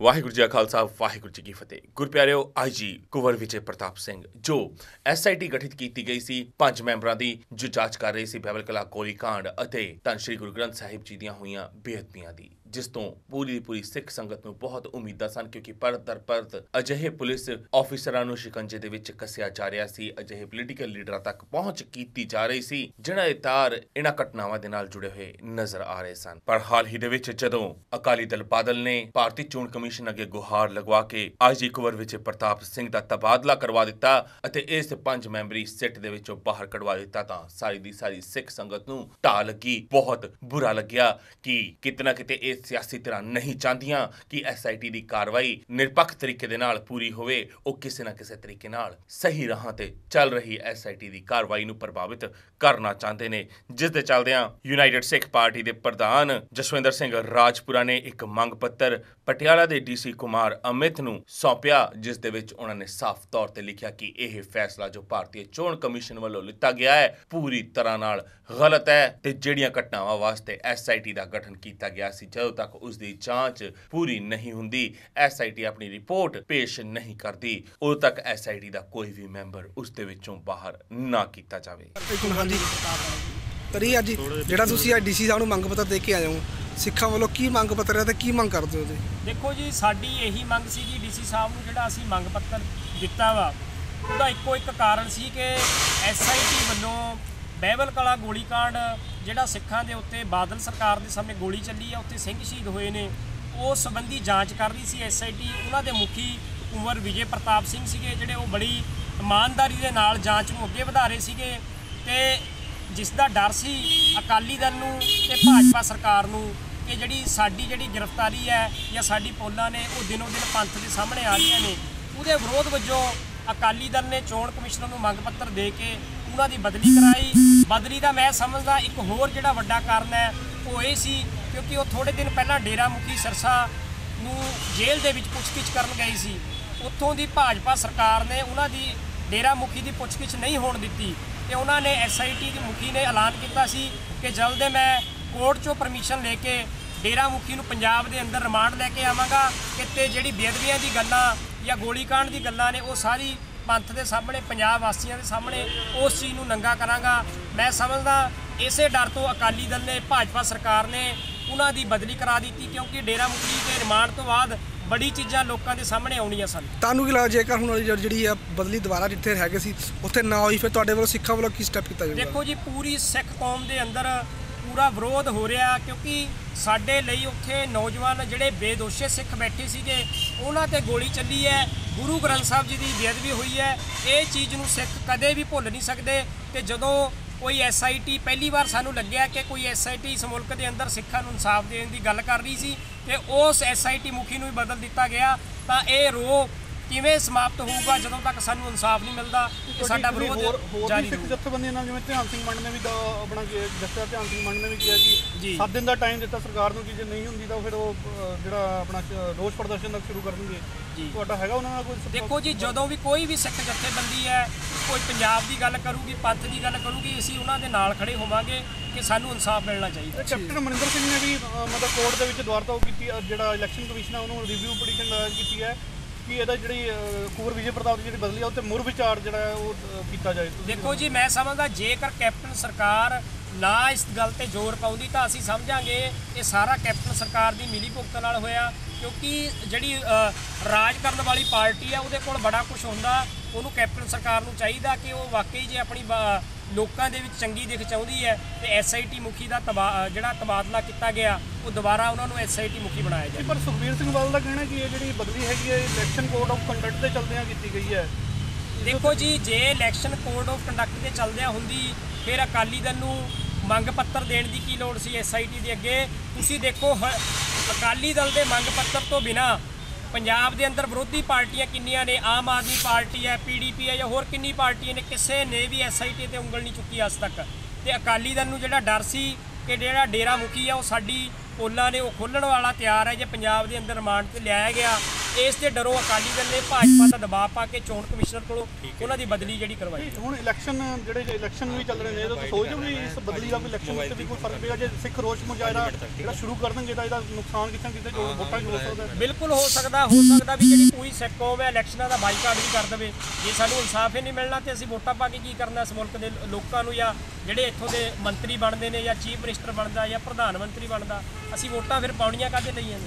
ਵਾਹਿਗੁਰੂ ਜੀ ਕਾ ਖਾਲਸਾ, ਵਾਹਿਗੁਰੂ ਜੀ ਕੀ ਫਤਿਹ। ਗੁਰਪਿਆਰਿਓ, ਆਈਜੀ ਕੁਵਰ ਵਿਜੇ ਪ੍ਰਤਾਪ ਸਿੰਘ, ਜੋ ਐਸਆਈਟੀ ਗਠਿਤ ਕੀਤੀ ਗਈ ਸੀ, ਪੰਜ ਮੈਂਬਰਾਂ ਦੀ ਜੋ ਜਾਂਚ ਕਰ ਰਹੀ ਸੀ ਬਹਿਬਲ ਕਲਾ ਗੋਲੀ ਅਤੇ ਧੰਨ ਸ਼੍ਰੀ ਗੁਰੂ ਗ੍ਰੰਥ ਸਾਹਿਬ ਜੀ ਦੀਆਂ ਹੋਈਆਂ ਬੇਅਦਬੀਆਂ ਦੀ, ਜਿਸ ਤੋਂ ਪੂਰੀ ਦੀ ਪੂਰੀ ਸਿੱਖ ਸੰਗਤ ਨੂੰ ਬਹੁਤ ਉਮੀਦਾਂ ਸਨ, ਕਿਉਂਕਿ ਪਰਤ ਦਰ ਪਰਤ ਅਜਿਹੇ ਪੁਲਿਸ ਆਫੀਸਰਾਂ ਨੂੰ ਸ਼ਿਕੰਜੇ ਦੇ ਵਿੱਚ ਕੱਸਿਆ ਜਾ ਰਿਹਾ ਸੀ, ਅਜਿਹੇ ਪੋਲੀਟੀਕਲ ਲੀਡਰਾਂ ਤੱਕ ਪਹੁੰਚ ਕੀਤੀ ਜਾ ਰਹੀ ਸੀ, ਜਿਨ੍ਹਾਂ ਦੇ ਤਾਰ ਇਹਨਾਂ ਘਟਨਾਵਾਂ ਦੇ ਨਾਲ ਜੁੜੇ ਹੋਏ ਨਜ਼ਰ ਆ ਰਹੇ ਸਨ। ਪਰ ਹਾਲ ਹੀ ਦੇ ਵਿੱਚ ਜਦੋਂ ਅਕਾਲੀ ਦਲ ਬਾਦਲ ਨੇ ਭਾਰਤੀ ਚੋਣ ਕਮਿਸ਼ਨ ਅੱਗੇ ਗੁਹਾਰ ਲਗਵਾ ਕੇ ਆਈਜੀ ਕੁਵਰ ਵਿੱਚ ਪ੍ਰਤਾਪ ਸਿੰਘ ਦਾ ਤਬਾਦਲਾ ਕਰਵਾ ਦਿੱਤਾ ਅਤੇ ਇਸ ਪੰਜ ਮੈਂਬਰੀ ਸਿੱਟ ਦੇ ਵਿੱਚੋਂ ਬਾਹਰ ਕਢਵਾ ਦਿੱਤਾ ਤਾਂ ਸਾਰੀ ਦੀ ਸਾਰੀ ਸਿੱਖ ਸੰਗਤ ਨੂੰ ਢਾਹ ਲੱਗੀ। ਬਹੁਤ ਬੁਰਾ ਲੱਗਿਆ ਕਿ ਕਿਤਨਾ ਕਿਤੇ ਇਹ ਸਿਆਸੀ ਧਿਰਾਂ ਨਹੀਂ ਚਾਹੁੰਦੀਆਂ ਕਿ ਐਸਆਈਟੀ ਦੀ ਕਾਰਵਾਈ ਨਿਰਪੱਖ ਤਰੀਕੇ ਦੇ ਨਾਲ ਪੂਰੀ ਹੋਵੇ, ਉਹ ਕਿਸੇ ਨਾ ਕਿਸੇ ਤਰੀਕੇ ਨਾਲ ਸਹੀ ਰਾਹਾਂ ਤੇ ਚੱਲ ਰਹੀ ਐਸਆਈਟੀ ਦੀ ਕਾਰਵਾਈ ਨੂੰ ਪ੍ਰਭਾਵਿਤ ਕਰਨਾ ਚਾਹੁੰਦੇ ਨੇ। ਜਿਸ ਦੇ ਚੱਲਦਿਆਂ ਯੂਨਾਈਟਿਡ ਸਿੱਖ ਪਾਰਟੀ ਦੇ ਪ੍ਰਧਾਨ ਜਸਵਿੰਦਰ ਸਿੰਘ ਰਾਜਪੁਰਾ ਨੇ ਇੱਕ ਮੰਗ ਪੱਤਰ ਪਟਿਆਲਾ ਦੇ ਡੀਸੀ ਕੁਮਾਰ ਅਮਿਤ ਨੂੰ ਸੌਂਪਿਆ, ਜਿਸ ਦੇ ਵਿੱਚ ਉਹਨਾਂ ਨੇ ਸਾਫ਼ ਤੌਰ ਤੇ ਲਿਖਿਆ ਕਿ ਇਹ ਫੈਸਲਾ ਜੋ ਭਾਰਤੀ ਚੋਣ ਕਮਿਸ਼ਨ ਵੱਲੋਂ ਲਿੱਤਾ ਗਿਆ ਹੈ, ਪੂਰੀ ਤਰ੍ਹਾਂ ਨਾਲ ਗਲਤ ਹੈ ਤੇ ਜਿਹੜੀਆਂ ਘਟਨਾਵਾਂ ਵਾਸਤੇ ਐਸਆਈਟੀ ਦਾ ਗਠਨ ਕੀਤਾ ਗਿਆ ਸੀ, ਜਦੋਂ ਤੱਕ ਉਸ ਦੀ ਜਾਂਚ ਪੂਰੀ ਨਹੀਂ ਹੁੰਦੀ ਐਸਆਈਟੀ ਆਪਣੀ ਰਿਪੋਰਟ ਪੇਸ਼ ਨਹੀਂ ਕਰਦੀ, ਉਦੋਂ ਤੱਕ ਐਸਆਈਟੀ ਦਾ ਕੋਈ ਵੀ ਮੈਂਬਰ ਉਸ ਦੇ ਵਿੱਚੋਂ ਬਾਹਰ ਨਾ ਕੀਤਾ ਜਾਵੇ। ਕਰੀ ਅੱਜ ਜਿਹੜਾ ਤੁਸੀਂ ਆ ਡੀਸੀ ਸਾਹਿਬ ਨੂੰ ਮੰਗ ਪੱਤਰ ਦੇ ਕੇ ਆਏ ਹੋ ਸਿੱਖਾਂ ਵੱਲੋਂ ਕੀ ਮੰਗ ਪੱਤਰ ਹੈ ਤੇ ਕੀ ਮੰਗ ਕਰਦੇ ਹੋ ਤੁਸੀਂ? ਦੇਖੋ ਜੀ ਸਾਡੀ ਇਹੀ ਮੰਗ ਸੀਗੀ ਡੀਸੀ ਸਾਹਿਬ ਨੂੰ ਜਿਹੜਾ ਅਸੀਂ ਮੰਗ ਪੱਤਰ ਦਿੱਤਾ ਵਾ। ਉਹਦਾ ਇੱਕੋ ਇੱਕ ਕਾਰਨ ਸੀ ਕਿ ਐਸਆਈਟੀ ਵੱਲੋਂ ਬਹਿਬਲ ਕਲਾ ਗੋਲੀकांड ਜਿਹੜਾ ਸਿੱਖਾਂ ਦੇ ਉੱਤੇ ਬਾਦਲ ਸਰਕਾਰ ਦੇ ਸਾਹਮਣੇ ਗੋਲੀ ਚੱਲੀ ਆ ਉੱਥੇ ਸਿੰਘ ਸ਼ਹੀਦ ਹੋਏ ਨੇ। ਉਸ ਸੰਬੰਧੀ ਜਾਂਚ ਕਰ ਰਹੀ ਸੀ ਐਸਆਈਟੀ ਉਹਨਾਂ ਦੇ ਮੁਖੀ ਕੁੰਵਰ ਵਿਜੇ ਪ੍ਰਤਾਪ ਸਿੰਘ ਸੀਗੇ ਜਿਹੜੇ ਉਹ ਬੜੀ ਇਮਾਨਦਾਰੀ ਦੇ ਨਾਲ ਜਾਂਚ ਨੂੰ ਅੱਗੇ ਵਧਾ ਰਹੇ ਸੀਗੇ। ਤੇ ਜਿਸ ਦਾ ਡਰ ਸੀ ਅਕਾਲੀ ਦਲ ਨੂੰ ਤੇ ਭਾਜਪਾ ਸਰਕਾਰ ਨੂੰ ਕਿ ਜਿਹੜੀ ਸਾਡੀ ਜਿਹੜੀ ਗ੍ਰਿਫਤਾਰੀ ਹੈ ਜਾਂ ਸਾਡੀ ਪੋਲਾਂ ਨੇ ਉਹ ਦਿਨੋ ਦਿਨ ਪੰਥ ਦੇ ਸਾਹਮਣੇ ਆ ਰਹੀਆਂ ਨੇ, ਉਹਦੇ ਵਿਰੋਧ ਵਜੋਂ ਅਕਾਲੀ ਦਲ ਨੇ ਚੋਣ ਕਮਿਸ਼ਨਰ ਨੂੰ ਮੰਗ ਪੱਤਰ ਦੇ ਕੇ ਉਹਨਾਂ ਦੀ ਬਦਲੀ ਕਰਾਈ। ਬਦਲੀ ਦਾ ਮੈਂ ਸਮਝਦਾ ਇੱਕ ਹੋਰ ਜਿਹੜਾ ਵੱਡਾ ਕਾਰਨ ਹੈ, ਉਹ ਇਹ ਸੀ ਕਿਉਂਕਿ ਉਹ ਥੋੜੇ ਦਿਨ ਪਹਿਲਾਂ ਡੇਰਾ ਮੁਖੀ ਸਰਸਾ ਨੂੰ ਜੇਲ੍ਹ ਦੇ ਵਿੱਚ ਪੁੱਛਗਿੱਛ ਕਰਨ ਗਈ ਸੀ। ਉੱਥੋਂ ਦੀ ਭਾਜਪਾ ਸਰਕਾਰ ਨੇ ਉਹਨਾਂ ਦੀ ਡੇਰਾ ਮੁਖੀ ਦੀ ਪੁੱਛਗਿੱਛ ਨਹੀਂ ਹੋਣ ਦਿੱਤੀ। ਤੇ ਉਹਨਾਂ ਨੇ ਐਸਆਈਟੀ ਦੀ ਮੁਖੀ ਨੇ ਐਲਾਨ ਕੀਤਾ ਸੀ ਕਿ ਜਲਦ ਮੈਂ ਕੋਰਟ 'ਚੋਂ ਪਰਮਿਸ਼ਨ ਲੈ ਕੇ ਡੇਰਾ ਮੁਖੀ ਨੂੰ ਪੰਜਾਬ ਦੇ ਅੰਦਰ ਰਿਮਾਂਡ ਲੈ ਕੇ ਆਵਾਂਗਾ। ਕਿ ਜਿਹੜੀ ਬੇਅਦਬੀਆਂ ਦੀ ਗੱਲਾਂ ਜਾਂ ਗੋਲੀकांड ਦੀ ਗੱਲਾਂ ਨੇ, ਉਹ ਸਾਰੀ ਪੰਥ ਦੇ ਸਾਹਮਣੇ, ਪੰਜਾਬ ਵਾਸੀਆਂ ਦੇ ਸਾਹਮਣੇ, ਉਸ ਚੀਜ਼ ਨੂੰ ਨੰਗਾ ਕਰਾਂਗਾ। ਮੈਂ ਸਮਝਦਾ ਇਸੇ ਡਰ ਤੋਂ ਅਕਾਲੀ ਦਲ ਨੇ, ਭਾਜਪਾ ਸਰਕਾਰ ਨੇ ਉਹਨਾਂ ਦੀ ਬਦਲੀ ਕਰਾ ਦਿੱਤੀ, ਕਿਉਂਕਿ ਡੇਰਾ ਮੁਖੀ ਦੇ ਰਿਮਾਂਡ ਤੋਂ ਬਾਅਦ ਬੜੀ ਚੀਜ਼ਾਂ ਲੋਕਾਂ ਦੇ ਸਾਹਮਣੇ ਆਉਣੀਆਂ ਸਨ। ਤੁਹਾਨੂੰ ਕੀ ਲੱਗਦਾ ਜੇਕਰ ਹੁਣ ਵਾਲੀ ਜਿਹੜੀ- ਆ ਬਦਲੀ ਦੁਬਾਰਾ ਜਿੱਥੇ ਹੈਗੇ ਸੀ ਉੱਥੇ ਨਾ ਹੋਈ ਫਿਰ ਤੁਹਾਡੇ ਵੱਲੋਂ ਸਿੱਖਾਂ ਵੱਲੋਂ ਕੀ ਸਟੈਪ ਕੀਤਾ ਜਾਊਗਾ? ਦੇਖੋ ਜੀ ਪੂਰੀ ਸਿੱਖ ਕੌਮ ਦੇ ਅੰਦਰ ਪੂਰਾ ਵਿਰੋਧ ਹੋ ਰਿਹਾ ਕਿਉਂਕਿ ਸਾਡੇ ਲਈ ਉੱਥੇ ਨੌਜਵਾਨ ਜਿਹੜੇ ਬੇਦੋਸ਼ੇ ਸਿੱਖ ਬੈਠੇ ਸੀਗੇ ਉਹਨਾਂ ਤੇ ਗੋਲੀ ਚੱਲੀ ਹੈ। ਗੁਰੂ ਗ੍ਰੰਥ ਸਾਹਿਬ ਜੀ ਦੀ ਬੇਅਦਬੀ ਹੋਈ ਹੈ। ਇਹ ਚੀਜ਼ ਨੂੰ ਸਿੱਖ ਕਦੇ ਵੀ ਭੁੱਲ ਨਹੀਂ ਸਕਦੇ ਤੇ ਜਦੋਂ ਕੋਈ ਐਸਆਈਟੀ ਪਹਿਲੀ ਵਾਰ ਸਾਨੂੰ ਲੱਗਿਆ ਕਿ ਕੋਈ ਐਸਆਈਟੀ ਇਸ ਮੁਲਕ ਦੇ ਅੰਦਰ ਸਿੱਖਾਂ ਨੂੰ ਇਨਸਾਫ ਦੇਣ ਦੀ ਗੱਲ ਕਰ ਰਹੀ ਸੀ ਤੇ ਉਸ ਐਸਆਈਟੀ ਮੁਖੀ ਨੂੰ ਵੀ ਬਦਲ ਦਿੱਤਾ ਗਿਆ ਤਾਂ ਇਹ ਰੋ ਕਿਵੇਂ ਸਮਾਪਤ ਹੋਊਗਾ ਜਦੋਂ ਤੱਕ ਸਾਨੂੰ ਇਨਸਾਫ ਨਹੀਂ ਮਿਲਦਾ ਤੇ ਸਾਡਾ ਵਿਰੋਧ ਹੋਰ ਜਾਰੀ ਰਹੂਗਾ ਜਥੇਬੰਦੀਆਂ ਨਾਲ ਜਿਵੇਂ ਧਿਆਨ ਸਿੰਘ ਮੰਡ ਨੇ ਵੀ ਆਪਣਾ ਦੱਸਿਆ ਧਿਆਨ ਸਿੰਘ ਮੰਡ ਨੇ ਵੀ ਕਿਹਾ ਕਿ ਜੀ। 7 ਦਿਨ ਦਾ ਟਾਈਮ ਦਿੱਤਾ ਸਰਕਾਰ ਨੂੰ ਕਿ ਜੇ ਨਹੀਂ ਹੁੰਦੀ ਤਾਂ ਫਿਰ ਉਹ ਜਿਹੜਾ ਆਪਣਾ ਰੋਸ ਪ੍ਰਦਰਸ਼ਨ ਦਾ ਸ਼ੁਰੂ ਕਰਨਗੇ। ਤੁਹਾਡਾ ਹੈਗਾ ਉਹਨਾਂ ਨਾਲ ਕੋਈ? ਦੇਖੋ ਜੀ ਜਦੋਂ ਵੀ ਕੋਈ ਵੀ ਸਿੱਖ ਜਥੇਬੰਦੀ ਹੈ ਕੋਈ ਪੰਜਾਬ ਦੀ ਗੱਲ ਕਰੂਗੀ ਪੰਥ ਦੀ ਗੱਲ ਕਰੂਗੀ ਅਸੀਂ ਉਹਨਾਂ ਦੇ ਨਾਲ ਖੜੇ ਹੋਵਾਂਗੇ ਕਿ ਸਾਨੂੰ ਇਨਸਾਫ ਮਿਲਣਾ ਚਾਹੀਦਾ ਕੈਪਟਨ ਅਮਰਿੰਦਰ ਸਿੰਘ ਨੇ ਵੀ ਮਤਲਬ ਕੋਰਟ ਦੇ ਵਿੱਚ ਦੁਆਰਤਾ ਉਹ ਕੀਤੀ ਜਿਹੜਾ ਇਲੈਕਸ਼ਨ ਕਮਿਸ਼ਨ ਹੈ ਉਹਨੂੰ ਰਿਵਿਊ ਪਟੀਸ਼ਨ ਕੀਤੀ ਹੈ ਕਿ ਇਹਦਾ ਜਿਹੜੀ ਅ, ਵਿਜੇ ਪ੍ਰਤਾਪ ਦੀ ਜਿਹੜੀ ਬਦਲੀ ਆ ਉਹ ਮੁਰ ਵਿਚਾਰ ਜਿਹੜਾ ਉਹ ਕੀਤਾ ਜਾਏ। ਦੇਖੋ ਜੀ ਮੈਂ ਸਮਝਦਾ ਜੇਕਰ ਕੈਪਟਨ ਸਰਕਾਰ ਨਾ ਇਸ ਗੱਲ ਤੇ ਜ਼ੋਰ ਪਾਉਂਦੀ ਤਾਂ ਅਸੀਂ ਸਮਝਾਂਗੇ ਇਹ ਸਾਰਾ ਕੈਪਟਨ ਸਰਕਾਰ ਦੀ ਮਿਲੀ ਭੁਗਤ ਨਾਲ ਹੋਇਆ ਕਿਉਂਕਿ ਜਿਹੜੀ ਰਾਜ ਕਰਨ ਵਾਲੀ ਪਾਰਟੀ ਆ ਉਹਦੇ ਕੋਲ ਬੜਾ ਕੁਝ ਹੁੰਦਾ ਉਹਨੂੰ ਕੈਪਟਨ ਸਰਕਾਰ ਨੂੰ ਚਾਹੀਦਾ ਕਿ ਉਹ ਵਾਕਈ ਜੇ ਆਪਣੀ ਲੋਕਾਂ ਦੇ ਵਿੱਚ ਚੰਗੀ ਦਿਖ ਚਾਹੁੰਦੀ ਹੈ ਤੇ ਐਸਆਈਟੀ ਮੁਖੀ ਦਾ ਜਿਹੜਾ ਤਬਾਦਲਾ ਕੀਤਾ ਗਿਆ ਉਹ ਦੁਬਾਰਾ ਉਹਨਾਂ ਨੂੰ ਐਸਆਈਟੀ ਮੁਖੀ ਬਣਾਇਆ ਜਾਏ। ਪਰ ਸੁਖਬੀਰ ਸਿੰਘ ਬਾਦਲ ਦਾ ਕਹਿਣਾ ਕਿ ਇਹ ਜਿਹੜੀ ਬਦਲੀ ਹੈਗੀ ਹੈ ਇਲੈਕਸ਼ਨ ਕੋਡ ਆਫ ਕੰਡਕਟ ਦੇ ਚਲਦਿਆਂ ਕੀਤੀ ਗਈ ਹੈ। ਦੇਖੋ ਜੀ ਜੇ ਇਲੈਕਸ਼ਨ ਕੋਡ ਆਫ ਕੰਡਕਟ ਦੇ ਚੱਲਦਿਆਂ ਹੁੰਦੀ ਫਿਰ ਅਕਾਲੀ ਦਲ ਨੂੰ ਮੰਗ ਪੱਤਰ ਦੇਣ ਦੀ ਕੀ ਲੋੜ ਸੀ ਐਸਆਈਟੀ ਦੇ ਅੱਗੇ? ਤੁਸੀਂ ਦੇਖੋ ਅਕਾਲੀ ਦਲ ਦੇ ਮੰਗ ਪੱਤਰ ਤੋਂ ਬਿਨਾ ਪੰਜਾਬ ਦੇ ਅੰਦਰ ਵਿਰੋਧੀ ਪਾਰਟੀਆਂ ਕਿੰਨੀਆਂ ਨੇ? ਆਮ ਆਦਮੀ ਪਾਰਟੀ ਹੈ ਪੀਡੀਪੀ ਹੈ ਜਾਂ ਹੋਰ ਕਿੰਨੀ ਪਾਰਟੀਆਂ ਨੇ? ਕਿਸੇ ਨੇ ਵੀ ਐਸਆਈਟੀ ਤੇ ਉਂਗਲ ਨਹੀਂ ਚੁੱਕੀ ਅੱਜ ਤੱਕ। ਤੇ ਅਕਾਲੀ ਦਲ ਨੂੰ ਜਿਹੜਾ ਡਰ ਸੀ ਕਿ ਜਿਹੜਾ ਡੇਰਾ ਮੁਖੀ ਆ, ਉਹ ਸਾਡੀ ਪੋਲਾਂ ਨੇ ਉਹ ਖੋਲਣ ਵਾਲਾ ਤਿਆਰ ਹੈ, ਜੇ ਪੰਜਾਬ ਦੇ ਅੰਦਰ ਰਿਮਾਂਡ ਤੇ ਲਿਆਇਆ ਗਿਆ ਇਸ ਦੇ ਡਰੋਂ ਅਕਾਲੀ ਦਲ ਨੇ ਭਾਜਪਾ ਦਾ ਦਬਾਅ ਪਾ ਕੇ ਚੋਣ ਕਮਿਸ਼ਨਰ ਕੋਲੋਂ ਉਹਨਾਂ ਦੀ ਬਦਲੀ ਜਿਹੜੀ ਕਰਵਾਈ ਹੁਣ ਇਲੈਕਸ਼ਨ ਜਿਹੜੇ ਇਲੈਕਸ਼ਨ ਵੀ ਚੱਲ ਰਹੇ ਨੇ ਤਾਂ ਸੋਚਦੇ ਹੋ ਵੀ ਇਸ ਬਦਲੀ ਦਾ ਕੋਈ ਇਲੈਕਸ਼ਨ ਉੱਤੇ ਵੀ ਕੋਈ ਫ਼ਰਕ ਪਏਗਾ ਜੇ ਸਿੱਖ ਰੋਸ਼ ਮੁਜ਼ਾਹਰਾ ਜਿਹੜਾ ਸ਼ੁਰੂ ਕਰ ਦੇਣਗੇ ਤਾਂ ਇਹਦਾ ਨੁਕਸਾਨ ਨਾ ਕਿਤੇ ਜੋ ਵੋਟਾਂ 'ਚ ਹੋ ਸਕਦਾ ਹੈ। ਬਿਲਕੁਲ ਹੋ ਸਕਦਾ ਹੋ ਸਕਦਾ ਵੀ ਜਿਹੜੀ ਪੂਰੀ ਸਿੱਖ ਕੌਮ ਹੈ ਇਲੈਕਸ਼ਨਾਂ ਦਾ ਬਾਈਕਾਟ ਵੀ ਕਰ ਦੇਵੇ। ਜੇ ਸਾਨੂੰ ਇਨਸਾਫ ਹੀ ਨਹੀਂ ਮਿਲਣਾ ਤੇ ਅਸੀਂ ਵੋਟਾਂ ਪਾ ਕੇ ਕੀ ਕਰਨਾ ਇਸ ਮੁਲਕ ਦੇ ਲੋਕਾਂ ਨੂੰ ਜਾਂ ਜਿਹੜੇ ਇੱਥੋਂ ਦੇ ਮੰਤਰੀ ਬਣਦੇ ਨੇ ਜਾਂ ਚੀਫ ਮਿਨਿਸਟਰ ਬਣਦਾ ਜਾਂ ਪ੍ਰਧਾਨ ਮੰਤਰੀ ਬਣਦਾ ਅਸੀਂ ਵੋਟਾਂ ਫਿਰ ਪਾਉਣੀਆਂ ਕਾਹਦੇ ਲਈਆਂ ਨੇ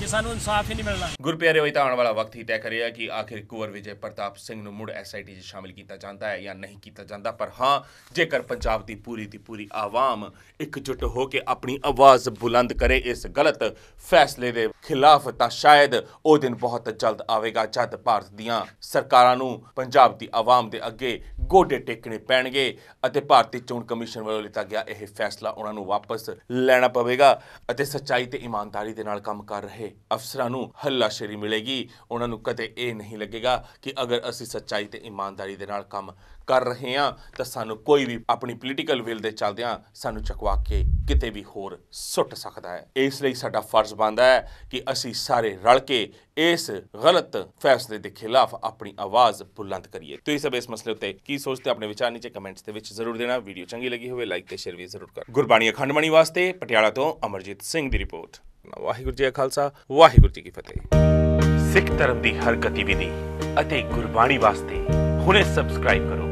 ਜੇ? ਸਾਨੂੰ ਇਨਸਾਫ ਹੀ ਨਹੀਂ ਮਿਲਣਾ। ਗੁਰਪਿਆਰੇ ਹੋਈ ਤਾਂ ਆਉਣ ਵਾਲਾ ਵਕਤ ਹੀ ਤੈਅ ਕਰੇਗਾ ਕਿ ਆਖਿਰ ਕੁੰਵਰ ਵਿਜੇ ਪ੍ਰਤਾਪ ਸਿੰਘ ਨੂੰ ਮੁੜ ਐਸਆਈਟੀ 'ਚ ਸ਼ਾਮਿਲ ਕੀਤਾ ਜਾਂਦਾ ਹੈ ਜਾਂ ਨਹੀਂ ਕੀਤਾ ਜਾਂਦਾ ਪਰ ਹਾਂ ਜੇਕਰ ਪੰਜਾਬ ਦੀ ਪੂਰੀ ਦੀ ਪੂਰੀ ਆਵਾਮ ਇਕਜੁੱਟ ਹੋ ਕੇ ਆਪਣੀ ਆਵਾਜ਼ ਬੁਲੰਦ ਕਰੇ ਇਸ ਗਲਤ ਫੈਸਲੇ ਦੇ ਖਿਲਾਫ ਤਾਂ ਸ਼ਾਇਦ ਉਹ ਦਿਨ ਬਹੁਤ ਜਲਦ ਆਵੇਗਾ ਜਦ ਭਾਰਤ ਦੀਆਂ ਸਰਕਾਰਾਂ ਨੂੰ ਪੰਜਾਬ ਦੀ ਆਵਾਮ ਦੇ ਅੱਗੇ ਗੋਡੇ ਟੇਕਣੇ ਪੈਣਗੇ ਅਤੇ ਭਾਰਤੀ ਚੋਣ ਕਮਿਸ਼ਨ ਵੱਲੋਂ ਲਿੱਤਾ ਗਿਆ ਇਹ ਫੈਸਲਾ ਉਹਨਾਂ ਨੂੰ ਵਾਪਸ ਲੈਣਾ ਪਵੇਗਾ ਅਤੇ ਸੱਚਾਈ ਤੇ ਇਮਾਨਦਾਰੀ ਦੇ ਨਾਲ ਕੰਮ ਕਰ ਰਹੇ ਅਫਸਰਾਂ ਨੂੰ ਹੱਲਾਸ਼ੇਰੀ ਮਿਲੇਗੀ। ਉਹਨਾਂ ਨੂੰ ਕਦੇ ਇਹ ਨਹੀਂ ਲੱਗੇਗਾ ਕਿ ਅਗਰ ਅਸੀਂ ਸੱਚਾਈ ਤੇ ਇਮਾਨਦਾਰੀ ਦੇ ਨਾਲ ਕੰਮ ਕਰ ਰਹੇ ਹਾਂ, ਤਾਂ ਸਾਨੂੰ ਕੋਈ ਵੀ ਆਪਣੀ ਪੋਲੀਟੀਕਲ ਵਿਲ ਦੇ ਚੱਲਦਿਆਂ ਸਾਨੂੰ ਚਕਵਾ ਕੇ ਕਿਤੇ ਵੀ ਹੋਰ ਸੁੱਟ ਸਕਦਾ ਹੈ। ਇਸ ਲਈ ਸਾਡਾ ਫਰਜ਼ ਬਣਦਾ ਹੈ ਕਿ ਅਸੀਂ ਸਾਰੇ ਰਲ ਕੇ ਇਸ ਗਲਤ ਫੈਸਲੇ ਦੇ ਖਿਲਾਫ ਆਪਣੀ ਆਵਾਜ਼ ਬੁਲੰਦ ਕਰੀਏ। ਤੁਸੀਂ ਸਭ ਇਸ ਮਸਲੇ ਉੱਤੇ ਕੀ ਸੋਚਦੇ ਹੋ? ਆਪਣੇ ਵਿਚਾਰ ਨੀਚੇ ਕਮੈਂਟਸ ਦੇ ਵਿੱਚ ਜ਼ਰੂਰ ਦੇਣਾ। ਵੀਡੀਓ ਚੰਗੀ ਲੱਗੀ ਹੋਵੇ ਲਾਈਕ ਤੇ ਸ਼ੇਅਰ ਵੀ ਜ਼ਰੂਰ ਕਰੋ। ਗੁਰਬਾਣੀ ਅਖੰਡ ਬਾਣੀ ਵਾਸਤੇ ਪਟਿਆਲਾ ਤੋਂ ਅਮਰਜੀਤ ਸਿੰਘ ਦੀ ਰਿਪੋਰਟ ਵਾਹਿਗੁਰੂ ਜੀ ਕਾ ਖਾਲਸਾ, ਵਾਹਿਗੁਰੂ ਜੀ ਕੀ ਫਤਿਹ। ਸਿੱਖ ਧਰਮ ਦੀ ਹਰ ਗਤੀਵਿਧੀ ਅਤੇ ਗੁਰਬਾਣੀ ਵਾਸਤੇ ਹੁਣੇ ਸਬਸਕ੍ਰਾਈਬ ਕਰੋ।